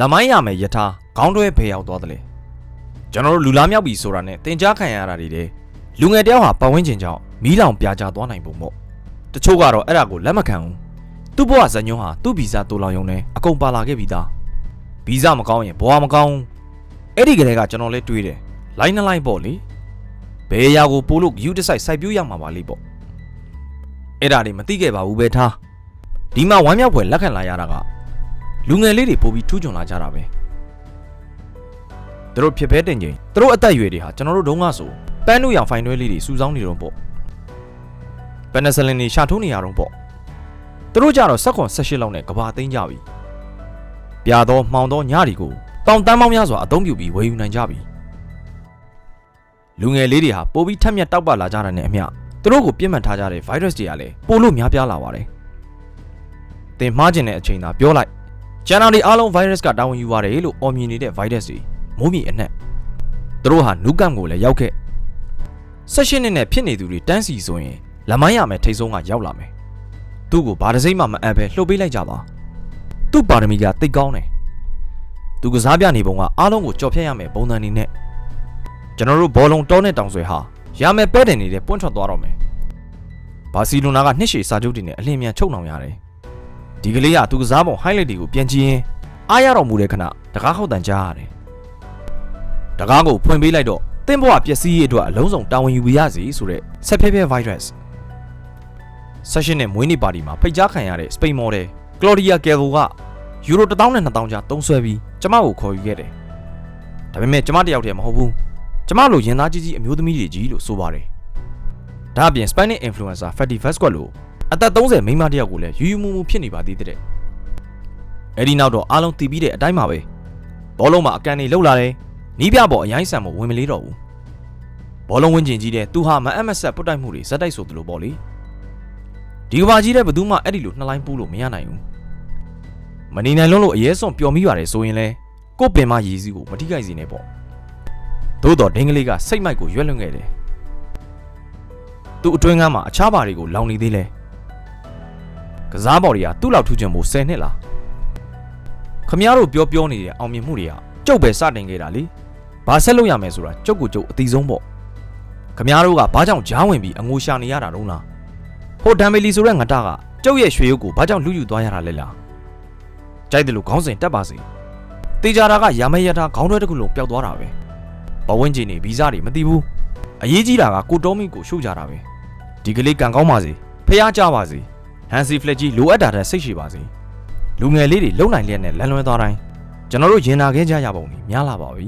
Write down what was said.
လမိုင်းရမယ်ယထာခေါင်းတွဲဖယ်ရောက်သွားတယ်လေကျွန်တော်တို့လူလားမြောက်ပြီဆိုတာနဲ့တင် जा ခံရတာတွေတဲ့လူငယ်တယောက်ဟာပတ်ဝန်းကျင်ကြောင့်မီးလောင်ပြာကျသွားနိုင်ပုံပေါ့တချို့ကတော့အဲ့ဒါကိုလက်မခံဘူးသူ့ဘဝဇညွန်းဟာသူ့ဗီဇတူလောင်ယုံနဲ့အကုန်ပါလာခဲ့ပြီးသားဗီဇမကောင်းရင်ဘဝမကောင်းဘူးအဲ့ဒီကလေးကကျွန်တော်လည်းတွေးတယ်လိုင်းနှလိုက်ပေါ့လေဘယ်အရာကိုပို့လို့ယူတစိုက်စိုက်ပြူးရမှာပါလိပေါ့အဲ့ဒါတွေမသိခဲ့ပါဘူးပဲထားဒီမှာဝမ်းမြောက်ဖွယ်လက်ခံလာရတာက လူငယ်လေးတွေပို့ပြီးထူးချွန်လာကြတာပဲသူတို့ဖြစ်ဖဲတင်ချိန်သူတို့အသက်အရွယ်တွေဟာကျွန်တော်တို့တုန်းကဆိုပန်းနုရောင်ဖိုင်တွဲလေးတွေစူဆောင်းနေတော့ပေါ့ပနဆလင်တွေရှာထိုးနေရတော့ပေါ့သူတို့ကြတော့ဆက်ခွန်16လောက်နဲ့ကဘာသိမ်းကြပြီပြာတော့မှောင်တော့ညတွေကိုတောင်တန်းပေါင်းများစွာအသုံးပြုပြီးဝယ်ယူနိုင်ကြပြီလူငယ်လေးတွေဟာပိုပြီးထက်မြက်တောက်ပလာကြတာနဲ့အမျှသူတို့ကိုပြစ်မှတ်ထားကြတဲ့ virus တွေကလည်းပိုလို့များပြားလာပါတယ်တင်မှားကျင်တဲ့အချိန်သာပြောလိုက် ကျန်တာတွေအားလုံး virus ကတာဝန်ယူပါတယ်လို့အော်မြင်နေတဲ့ virus တွေမိုးမြေအနှက်သူတို့ဟာနူးကမ်ကိုလည်းရောက်ခဲ့ဆက်ရှင်နှစ်နဲ့ဖြစ်နေသူတွေတန်းစီဆိုရင်လမိုင်းရမယ်ထိတ်ဆုံးကရောက်လာမယ်သူ့ကိုဘာတစ်စိမ့်မှမအပ်ပဲလှုပ်ပေးလိုက်ကြပါသူ့ပါရမီကတိတ်ကောင်းတယ်သူကစားပြနေပုံကအားလုံးကိုကြော်ဖြတ်ရမယ်ပုံစံနေနဲ့ကျွန်တော်တို့ဘောလုံးတောနဲ့တောင်ဆွဲဟာရမယ်ပဲတင်နေတဲ့ပွင့်ထွက်သွားတော့မယ်ဘာစီလိုနာကနှစ်ရှည်စာချုပ်တွေနဲ့အလင်းမြန်ချုပ်နှောင်ရတယ် ဒီကလေးကသူကစားပုံ highlight တွေကိုပြန်ကြည့်ရင်အားရတော်မူတဲ့ခဏတကားခောက်တန်ကြားရတယ်။တကားကိုဖွင့်ပေးလိုက်တော့တင်းဘွားပျက်စီးရေးအတွက်အလုံးစုံတာဝန်ယူရစီဆိုတဲ့ဆက်ဖဲဖဲ virus session နဲ့မွေးနေ့ပါတီမှာဖိတ်ကြားခံရတဲ့ Spain model Claudia Calvo ကယူရို1000နဲ့2000ကျာသုံးဆွဲပြီးကျမကိုခေါ်ယူခဲ့တယ်။ဒါပေမဲ့ကျမတယောက်တည်းမဟုတ်ဘူး။ကျမလိုရင်သားကြီးကြီးအမျိုးသမီးတွေကြီးလို့ဆိုပါတယ်။ဒါအပြင် Spanish influencer Fatty Vasquez လို့ အသက်30မိန်းမတစ်ယောက်ကိုလည်းယူယူမူမူဖြစ်နေပါသေးတဲ့အဲ့ဒီနောက်တော့အားလုံးတည်ပြီးတဲ့အတိုင်းပါပဲဘောလုံးမှာအကန်နေလှုပ်လာတယ်နီးပြပေါ်အရိုင်းဆန်မဝင်မလေးတော့ဘူးဘောလုံးဝင်းကျင်ကြီးတဲ့သူဟာမအမက်ဆက်ပုတ်တိုက်မှုတွေဇက်တိုက်ဆိုသလိုပေါ့လေဒီကဘာကြီးတဲ့ဘသူမှအဲ့ဒီလိုနှစ်လိုင်းပူးလို့မရနိုင်ဘူးမနေနိုင်လုံးလို့အရေးစွန်ပျော်မိပါတယ်ဆိုရင်လဲကို့ပင်မရည်စည်းကိုမထိခိုက်စေနဲ့ပေါ့သို့တော့ဒင်းကလေးကစိတ်မိုက်ကိုရွက်လွန်ခဲ့တယ်သူအတွင်းကမ်းမှာအခြားဘာတွေကိုလောင်နေသေးလဲ ကစားပေါ်တွေကသူ့လောက်ထူးချွန်ဖို့10နှစ်လားခမရတို့ပြောပြောနေတဲ့အောင်မြင်မှုတွေကကျုပ်ပဲစတင်ခဲ့တာလေဘာဆက်လုပ်ရမယ်ဆိုတာကျုပ်ကိုကျုပ်အတိဆုံးပေါ့ခမရတို့ကဘာကြောင့်ဂျားဝင်ပြီးအငိုရှာနေရတာတုံးလားဟိုဒမ်ဘီလီဆိုတဲ့ငတာကကျုပ်ရဲ့ရွှေရုပ်ကိုဘာကြောင့်လူယူသွားရတာလဲလားကြိုက်တယ်လို့ခေါင်းစဉ်တက်ပါစေတေချာတာကရမရတာခေါင်းတွဲတစ်ခုလုံးပျောက်သွားတာပဲဘဝင်းကြီးနေဗီဇတွေမသိဘူးအရေးကြီးတာကကိုတော်မီကိုရှုကြတာပဲဒီကလေးကံကောင်းပါစေဖះကြပါစေ ဟန်စီဖလက်ကြီးလိုအပ်တာတဲ့စိတ်ရှိပါစေလူငယ်လေးတွေလုံနိုင်လျက်နဲ့လန်လွဲသွားတိုင်းကျွန်တော်တို့ရင်နာခဲ့ကြရပုံကြီးများလာပါပြီ